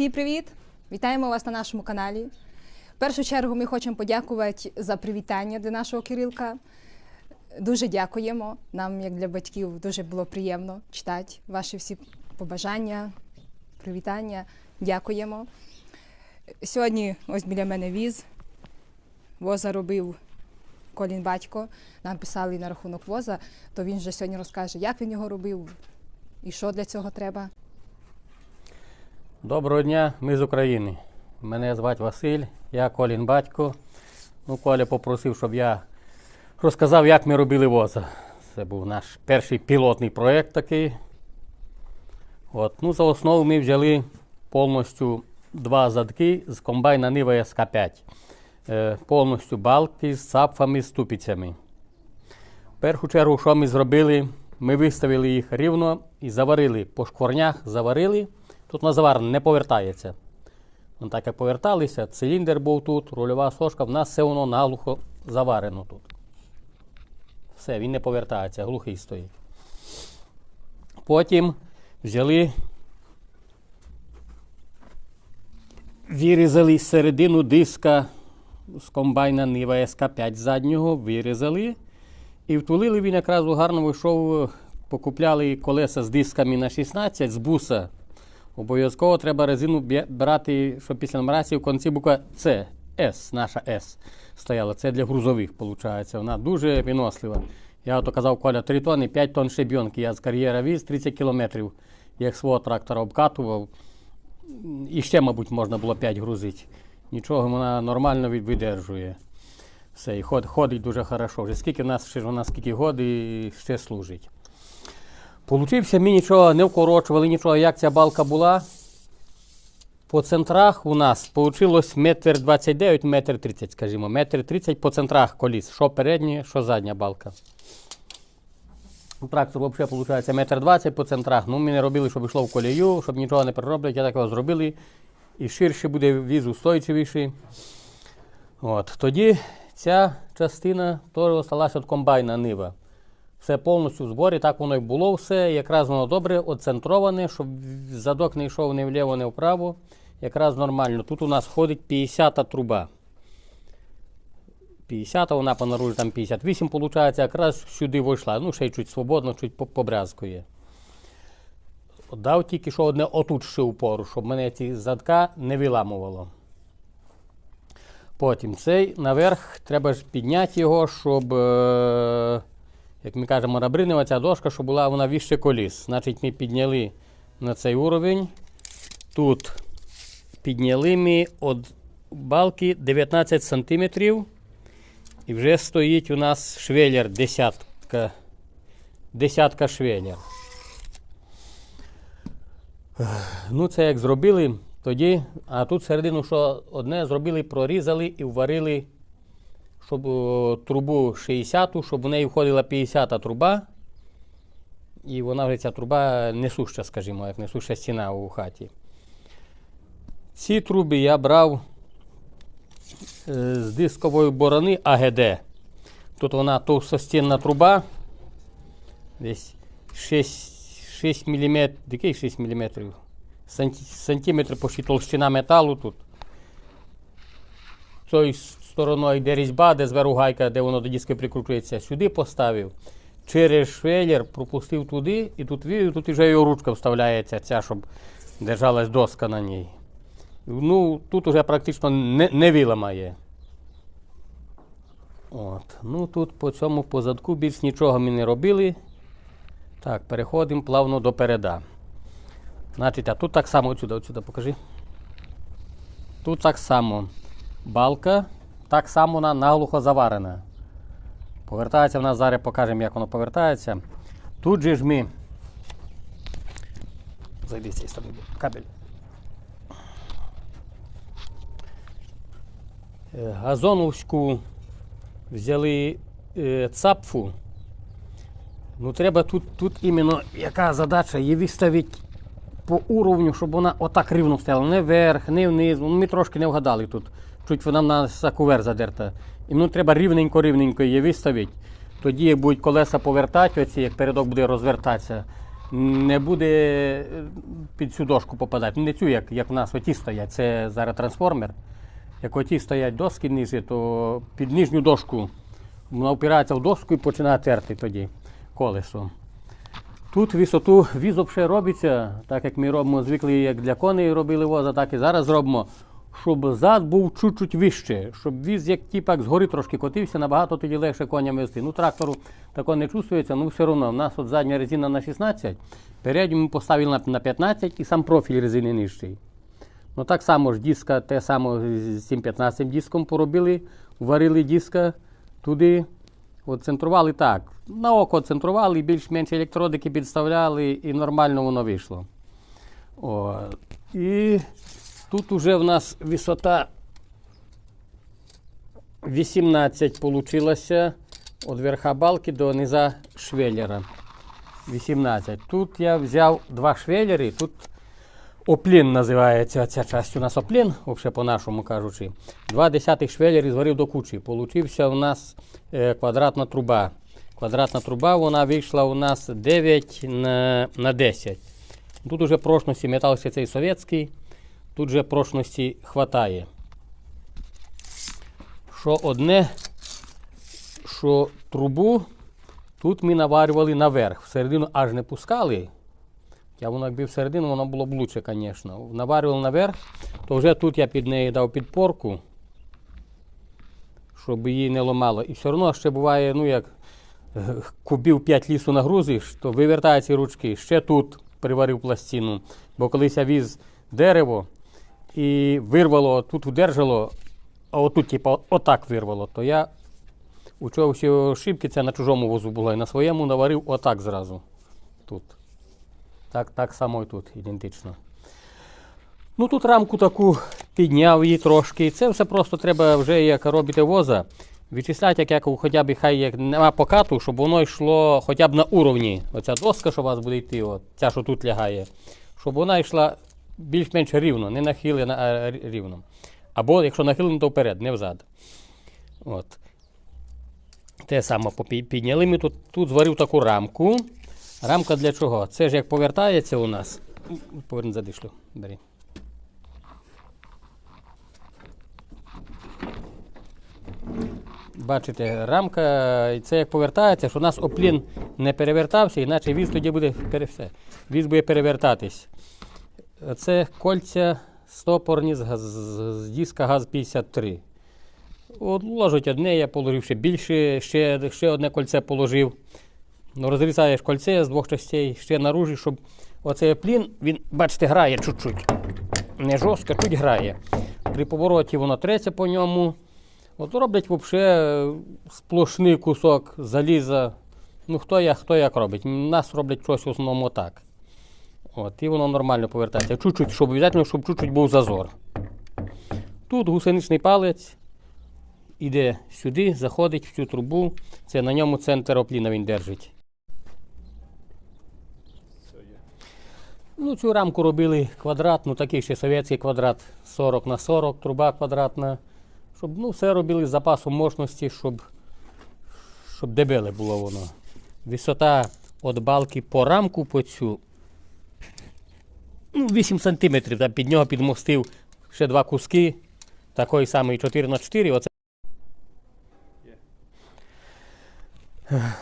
Всім привіт! Вітаємо вас на нашому каналі. В першу чергу ми хочемо подякувати за привітання до нашого Кирилка. Дуже дякуємо. Нам, як для батьків, дуже було приємно читати ваші всі побажання, привітання. Дякуємо. Сьогодні ось біля мене віз. Воза робив Колін батько. Нам писали на рахунок воза, то він вже сьогодні розкаже, як він його робив і що для цього треба. Доброго дня, ми з України. Мене звати Василь, я Колін батько. Ну, Коля попросив, щоб я розказав, як ми робили воза. Це був наш перший пілотний проєкт такий. От. Ну, за основу ми взяли повністю два задки з комбайна Нива СК5. Е, повністю балки з цапфами, з ступицями. В першу чергу, що ми зробили, ми виставили їх рівно і заварили по шкворнях, заварили. Тут на завар не повертається. Ну, так як поверталися, циліндр був тут, рульова сошка, в нас все воно наглухо заварено тут. Все, він не повертається, глухий стоїть. Потім взяли, вирізали середину диска з комбайна Нива СК5 заднього, вирізали. І втулили він якраз у гарно вийшов, покупляли колеса з дисками на 16 з буса. Обов'язково треба резину брати, щоб після нумерації в кінці буква С, С, наша С стояла. Це для грузових, виходить. Вона дуже винослива. Я ото казав, Коля, 3 тонни, 5 тонн шибьонки. Я з кар'єра віз 30 кілометрів, як свого трактора обкатував. І ще, мабуть, можна було 5 грузити. Нічого, вона нормально видержує. Все, і ход, ходить дуже хорошо. Вже скільки в нас ще вона скільки год і ще служить. Получився, ми нічого не вкорочували, нічого, як ця балка була. По центрах у нас вийшло метр 29, метр 30, скажімо, метр 30 по центрах коліс. Що передня, що задня балка. Трактор взагалі виходить метр 20 по центрах. Ну, ми не робили, щоб йшло в колію, щоб нічого не перероблять. Я такого зробили. І ширше буде віз устойчивіший. От. Тоді ця частина теж залишилася від комбайна нива. Все повністю в зборі, так воно і було все. Якраз воно добре оцентроване, щоб задок не йшов ні вліво, ні вправо. Якраз нормально. Тут у нас входить 50-та труба. 50-та, вона по наружі там 58, виходить, якраз сюди вийшла. Ну, ще й чуть свободно, чуть побрязкує. Дав тільки що одне отут ще упору, щоб мене ці задка не виламувало. Потім цей наверх треба ж підняти його, щоб, е, як ми кажемо, рабринова ця дошка, щоб була вона вище коліс. Значить, ми підняли на цей уровень. Тут підняли ми від балки 19 см. І вже стоїть у нас швеллер десятка. Десятка швеллер. Ну, це як зробили, тоді, а тут середину, що одне зробили, прорізали і вварили, щоб о, трубу 60, щоб в неї входила 50-та труба. І вона вже ця труба несуща, скажімо, як несуща стіна у хаті. Ці труби я брав е, з дискової борони АГД. Тут вона товстостінна труба. Десь 6, 6 мм. Який 6 мм? Сантиметр почти толщина металу тут. Цією стороною йде різьба, де зверху гайка, де воно до диска прикручується. Сюди поставив. Через швеллер пропустив туди і тут тут вже його ручка вставляється, ця, щоб держалась доска на ній. Ну, тут уже практично не, не виламає. От. Ну тут по цьому позадку більш нічого ми не робили. Так, переходимо плавно до переда. Значить, а тут так само, отсюди, отсюди покажи. Тут так само балка, так само вона наглухо заварена. Повертається в нас зараз покажемо, як воно повертається. Тут же ж ми. Зайди з цієї сторони, кабель. Е, Газоновську взяли е, цапфу. Ну, треба тут, тут іменно яка задача її виставити по уровню, щоб вона отак рівно стояла. Не вверх, не вниз. Ну, Ми трошки не вгадали тут. Чуть вона на сакувер задерта. І ну, треба рівненько-рівненько її виставити. Тоді, як будуть колеса повертати, оці, як передок буде розвертатися, не буде е, під цю дошку попадати. Не цю, як, як в нас оті стоять. Це зараз трансформер. Як оті стоять доски ниже, то під нижню дошку вона впирається в дошку і починає терти тоді колесо. Тут висоту віз робиться, так як ми робимо звикли, як для коней робили воза, так і зараз зробимо, щоб зад був чуть-чуть вище, щоб віз як тіпак згори трошки котився, набагато тоді легше коням вести. Ну, трактору тако не чувствується, ну все одно. У нас от задня резина на 16, передню ми поставили на- на 15 і сам профіль резини нижчий. Ну так само ж диска, те саме з цим 15 диском поробили, варили диска туди, от центрували так. На око центрували, більш-менш електродики підставляли і нормально воно вийшло. О, і тут уже в нас висота 18 получилася від верха балки до низа швеллера. 18. Тут я взяв два швеллери, тут Оплін називається ця часть. У нас оплін, взагалі по-нашому кажучи. Два десятих швеллери зварив до кучі. Получився у нас е, квадратна труба. Квадратна труба вона вийшла у нас 9 на, на 10. Тут уже прочності метал ще цей совєтський, тут же прочності хватає. Що одне, що трубу тут ми наварювали наверх. Всередину аж не пускали. Я воно якби всередину, воно було б лучше, звісно. Наварював наверх, то вже тут я під неї дав підпорку, щоб її не ломало. І все одно ще буває, ну як е, кубів 5 лісу нагрузиш, то вивертає ці ручки. Ще тут приварив пластину. Бо колись я віз дерево і вирвало, тут удержало, а отут, типу, отак вирвало, то я у чого всі ошибки, це на чужому возу було, і на своєму наварив отак зразу. Тут. Так, так само і тут, ідентично. Ну тут рамку таку підняв її трошки. І це все просто треба вже, як робите воза, відчисляти, як, як хоча б хай як нема покату, щоб воно йшло хоча б на уровні. Оця доска, що у вас буде йти, от, ця, що тут лягає, щоб вона йшла більш-менш рівно, не нахилена, а рівно. Або якщо нахилено, то вперед, не взад. От. Те саме підняли ми тут, тут зварив таку рамку. Рамка для чого? Це ж як повертається у нас. Поверни задишлю. Бери. Бачите, рамка, і це як повертається, що у нас оплін не перевертався, іначе віз тоді буде все. Віз буде перевертатись. Це кольця стопорні з, газ- з, диска ГАЗ-53. От ложить одне, я положив ще більше, ще, ще одне кольце положив. Ну, розрізаєш кольце з двох частей, ще наружі, щоб оцей плін, він, бачите, грає чуть-чуть. Не жорстко, чуть грає. При повороті воно треться по ньому. От роблять взагалі сплошний кусок заліза. Ну, хто як, хто як робить. Нас роблять щось в основному так. От, і воно нормально повертається. Чуть-чуть, щоб обов'язково, щоб чуть-чуть був зазор. Тут гусеничний палець іде сюди, заходить в цю трубу. Це на ньому центр опліна він держить. Ну, цю рамку робили квадратну, такий ще совєтський квадрат 40 на 40, труба квадратна. Щоб ну, все робили з запасом мощності, щоб, щоб дебеле було воно. Висота від балки по рамку по цю ну, 8 см. Там під нього підмостив ще два куски. Такий самий 4 на 4 Оце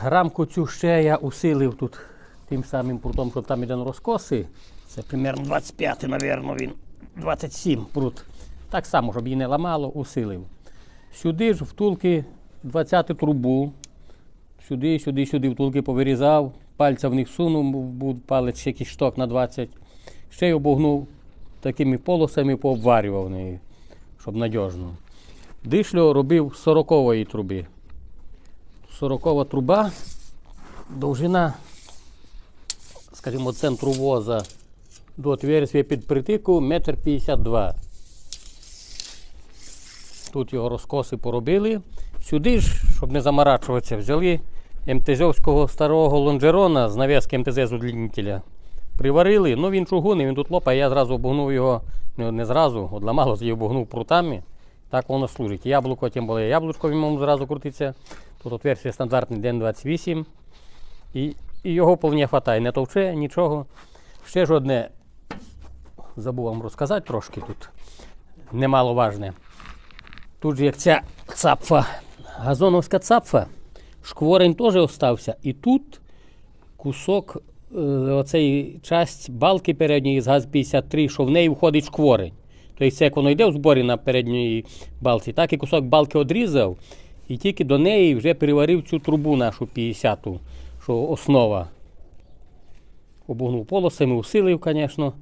Рамку цю ще я усилив тут тим самим прутом, що там іде розкоси. Це примерно 25, напевно, він. 27 прут. Так само, щоб її не ламало, усилив. Сюди ж втулки 20 трубу. Сюди, сюди, сюди втулки повирізав, пальця в них сунув, був палець якийсь шток на 20. Ще й обогнув такими полосами, пообварював неї, щоб надіжно. Дишлю робив з 40-ї труби. 40 труба, довжина, скажімо, центру воза до отверстия під притику 1,52 м. Тут його розкоси поробили. Сюди ж, щоб не заморачуватися, взяли МТЗовського старого лонжерона з нав'язки МТЗ з удлінителя. Приварили, ну він чугунний, він тут лопає, я зразу обогнув його, не, не зразу, одламало, тоді обогнув прутами. Так воно служить. Яблуко, тим більше яблучко в ньому зразу крутиться. Тут отверстие стандартний ден 28 і і його вполне хватає. Не товче, нічого. Ще ж одне забув вам розказати трошки тут. Немало важне. Тут же як ця цапфа, газоновська цапфа, шкворень теж остався. І тут кусок, оцей часть балки передньої з ГАЗ-53, що в неї входить шкворень. Тобто це як воно йде в зборі на передньої балці, так і кусок балки одрізав, і тільки до неї вже переварив цю трубу нашу 50-ту, що основа. Обогнув полосами, усилив, звісно.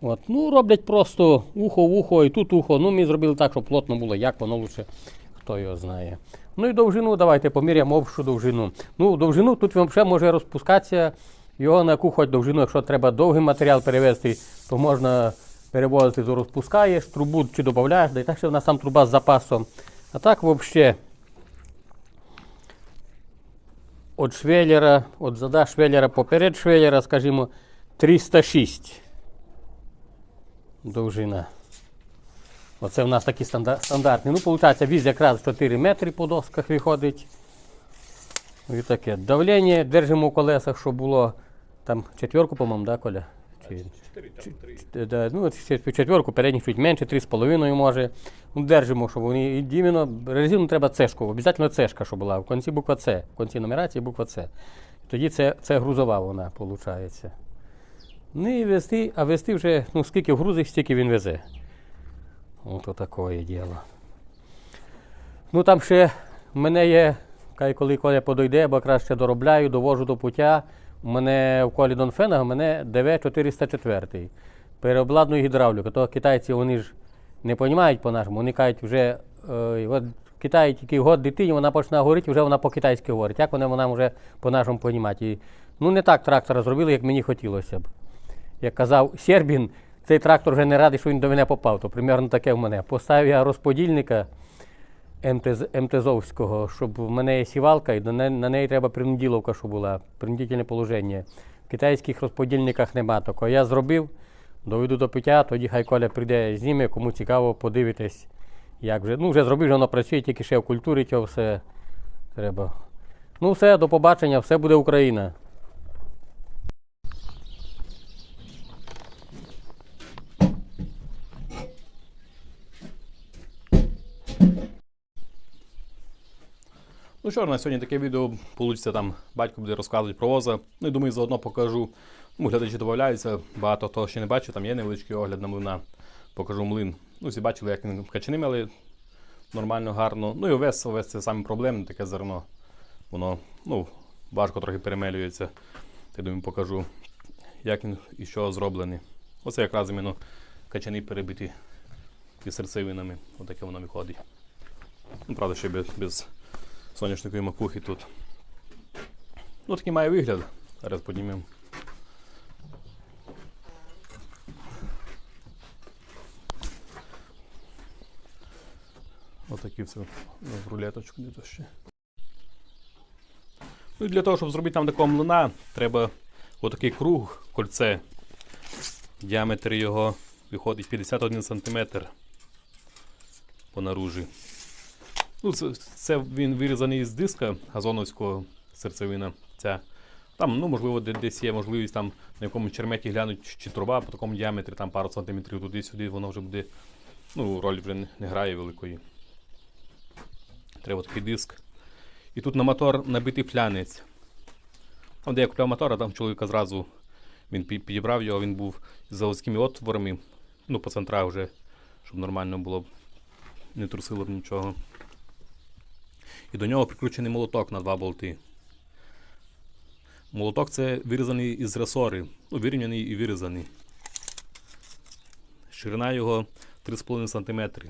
От. Ну, роблять просто ухо в ухо і тут ухо. Ну, ми зробили так, щоб плотно було, як воно лучше, хто його знає. Ну і довжину, давайте поміряємо общу довжину. Ну, довжину тут ще може розпускатися. Його на яку хоч довжину, якщо треба довгий матеріал перевезти, то можна перевозити, то розпускаєш, трубу чи додаєш, да і так ще в нас там труба з запасом. А так взагалі. От швеллера, от зада швеллера поперед швеллера, скажімо, 306 довжина. Оце в нас такі стандар- стандартні. Ну, виходить, віз якраз 4 метри по досках виходить. І таке. Давлення держимо в колесах, щоб було там четверку, по-моєму, да, Коля? Чи, чи- да, ну, четверку, передніх чуть менше, 3,5 може. Ну, держимо, щоб вони і резину треба цешку, обов'язково цешка, щоб була. В кінці буква С, в кінці нумерації буква С. Тоді це, це грузова вона, виходить. Ну і вести, а вести вже, ну скільки грузить, стільки він везе. Ото таке діло. Ну там ще в мене є, хай коли Коля подойде, бо краще доробляю, довожу до пуття. У мене в колі Донфена, у мене ДВ-404. Переобладную гідравліку. То китайці вони ж не розуміють по-нашому, вони кажуть, вже е, от Китай тільки год дитині, вона почне говорити, вже вона по-китайськи говорить. Як вона, вона вже по-нашому розуміти. Ну не так трактора зробили, як мені хотілося б. Як казав Сербін, цей трактор вже не радий, що він до мене попав. То примерно таке в мене. Поставив я розподільника МТЗ, МТЗовського, щоб в мене є сівалка, і на неї треба принуділовка, щоб була, принудительне положення. В китайських розподільниках нема такого. Я зробив, доведу до пиття, тоді хай Коля прийде зніме, кому цікаво, подивитись, як вже. Ну, вже зробив, вже воно працює, тільки ще окультурить його все треба. Ну, все, до побачення, все буде Україна. Ну що на сьогодні таке відео вийде там, батько буде розказувати про воза. Ну і думаю, заодно покажу. Ну, глядачі додаються, багато хто ще не бачив, там є невеличкий огляд на млина. Покажу млин. Ну, всі бачили, як він качани мели нормально, гарно. Ну і овес, овес це саме проблемне, таке зерно. Воно ну, важко трохи перемелюється. Я думаю, покажу, як він і що зроблений. Оце якраз іменно качани перебиті із серцевинами. Отаке воно виходить. Ну, правда, ще без, без соняшникової макухи тут. Ну, такий має вигляд. Зараз піднімемо. Отакі все в рулеточку де ще. Ну і для того, щоб зробити там такого млина, треба отакий круг, кольце. Діаметр його виходить 51 см по наружі. Ну, це, це він вирізаний з диска газоновського серцевина. Ця. Там, ну, можливо, десь є можливість там на якомусь черметі глянути, чи труба по такому діаметрі, там пару сантиметрів туди-сюди, воно вже буде. Ну, роль вже не, грає великої. Треба такий диск. І тут на мотор набитий флянець. Там, де я купляв мотор, а там чоловіка зразу він підібрав його, він був з заводськими отворами, ну, по центрах вже, щоб нормально було, не трусило б нічого. І до нього прикручений молоток на два болти. Молоток це вирізаний із ресори. Ну, вирівняний і вирізаний. Ширина його 3,5 см.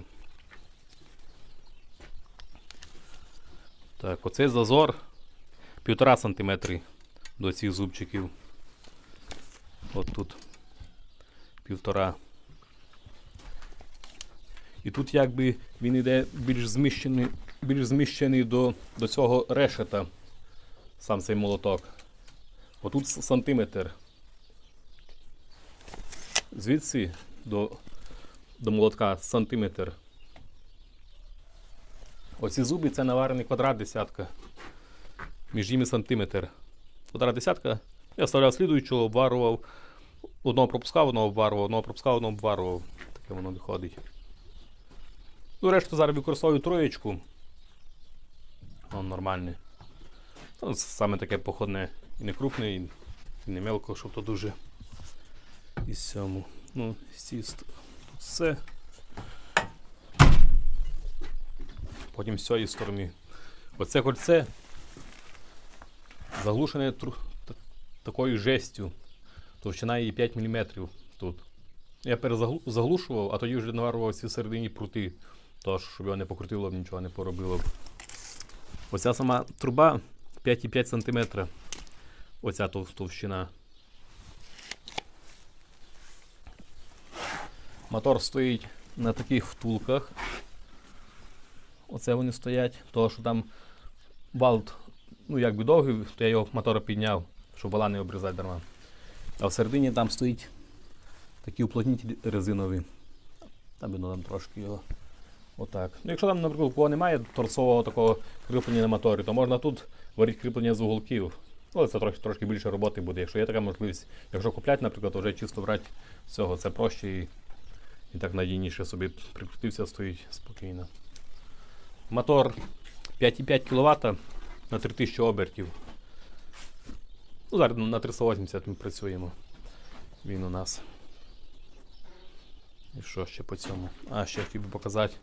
Так, оцей зазор 1,5 см до цих зубчиків. От тут півтора. І тут якби він йде більш зміщений, більш зміщений до, до цього решета, сам цей молоток. Отут сантиметр. Звідси до, до молотка сантиметр. Оці зуби це наварений квадрат десятка. Між ними сантиметр. Одна десятка. Я вставляв слідуючого, обварував. Одного пропускав, одного обварував, одного пропускав, одного обварував. Таке воно виходить. Ну, решту зараз використовую троєчку. Воно нормальне. Ну, саме таке походне і не крупне, і не мелко, щоб то дуже. І сьому. Ну, сі, ст- тут все. Потім з цієї сторони. Оце кольце заглушене такою жестю. Товщина її 5 мм тут. Я перезаглушував, а тоді вже наварував ці середині прути. Тож, щоб його не покрутило, б, нічого не поробило. б. Оця сама труба 5,5 см. Оця товщина. Мотор стоїть на таких втулках. Оце вони стоять, того що там балт, ну якби довгий, то я його мотора підняв, щоб вала не обрізати дарма. А всередині там стоїть такі уплотнителі резинові. Там видно там трошки його. Отак. Ну, якщо там, наприклад, кого немає торцового такого кріплення на моторі, то можна тут варити кріплення з уголків. Але це трошки, трошки більше роботи буде. Якщо є така можливість, якщо купляти, наприклад, то вже чисто брати з цього, це проще і, і так надійніше собі прикрутився, стоїть спокійно. Мотор 5,5 кВт на 3000 обертів. Ну, зараз на 380 ми працюємо. Він у нас. І що ще по цьому? А, ще хотів би показати.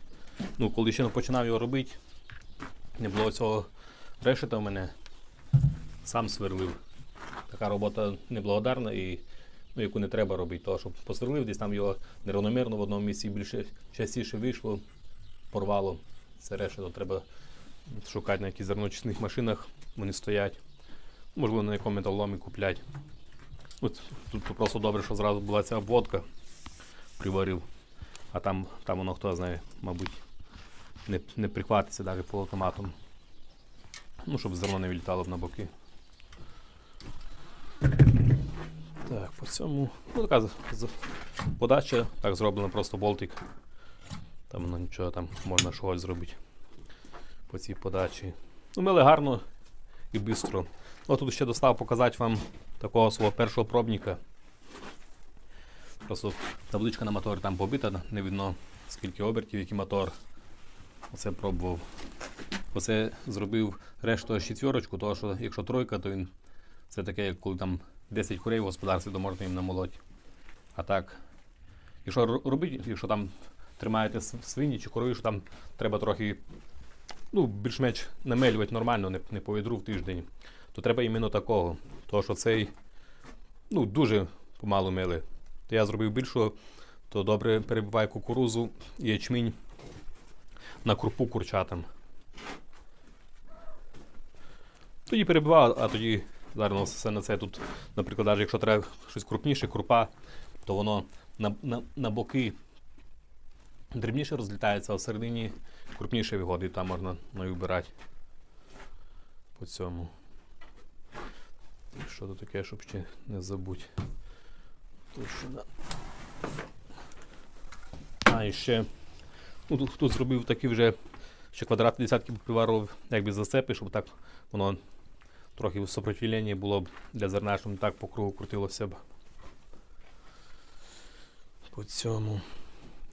Ну, коли ще починав його робити, не було цього решета в мене. Сам сверлив. Така робота неблагодарна і ну, яку не треба робити. Того, що посверлив, десь там його неравномірно в одному місці більше частіше вийшло, порвало. Це решето треба шукати на якихось зерночисних машинах, вони стоять. Можливо, на якому металоломі купляти. От, тут просто добре, що зразу була ця обводка, приварив. А там, там воно хто знає, мабуть, не, не прихватиться навіть по автоматам. Ну, щоб зерно не вилітало б на боки. Так, по цьому. Ну, така подача, так зроблено просто болтик. Там воно нічого там можна щось зробити по цій подачі. Ну, мили гарно і швидко. От тут ще достав показати вам такого свого першого пробника. Просто табличка на моторі там побита, не видно скільки обертів, який мотор. Оце пробував. Оце зробив решту четвірочку, тому що якщо тройка, то він це таке, як коли там 10 курей в господарстві, то можна їм намолоти. А так, якщо робити, якщо там тримаєте свині чи корови, що там треба трохи ну, більш-менш намелювати нормально, не, не по відру в тиждень, то треба іменно такого. Тому що цей ну, дуже помалу мили. Я зробив більшого, то добре перебиває кукурузу і ячмінь на крупу курчатам. Тоді перебивав, а тоді зараз все на це тут, наприклад, навіть якщо треба щось крупніше, крупа, то воно на, на, на боки дрібніше розлітається, а всередині крупніше виходить, там можна ну, вибирати по цьому. Що тут таке, щоб ще не забудь. Товщина. А, і ще ну, тут, тут зробив такі вже ще квадратні десятки приварував, якби зацепи, щоб так воно трохи в сопротивленні було б для зерна, щоб не так по кругу крутилося б. По цьому.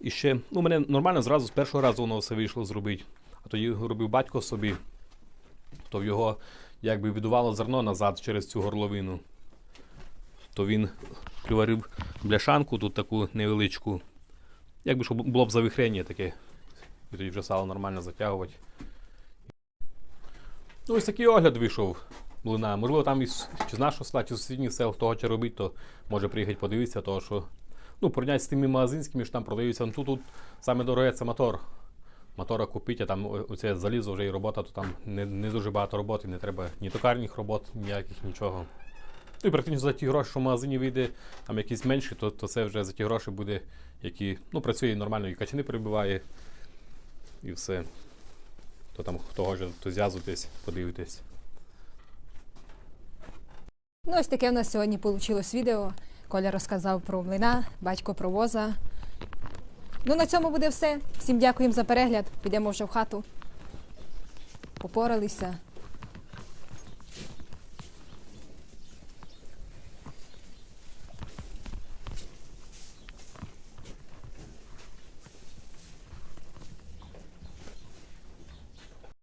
І ще, ну, мене нормально зразу з першого разу воно все вийшло зробити. А тоді робив батько собі, то в його якби відувало зерно назад через цю горловину. То він приварив бляшанку тут таку невеличку. Якби щоб було б завихрення таке. І тоді вже стало нормально затягувати. Ну, ось такий огляд вийшов млина. Можливо, там із чи з нашого села, чи з сусідніх сел, хто хоче робити, то може приїхати подивитися, того що ну, порівняти з тими магазинськими, що там продаються. Ну, тут, тут саме дороге це мотор. Мотора купити, а там оце залізо вже і робота, то там не, не дуже багато роботи, не треба ні токарних робот, ніяких, нічого. Ну і практично за ті гроші, що в магазині вийде, там якісь менші, то, то це вже за ті гроші буде, які ну, працює нормально, і качани перебиває, і все. То там хто хоче, то зв'язуйтесь, подивитесь. Ну, ось таке в нас сьогодні вийшло відео. Коля розказав про млина, батько про воза. Ну, на цьому буде все. Всім дякуємо за перегляд. Підемо вже в хату. Попоралися.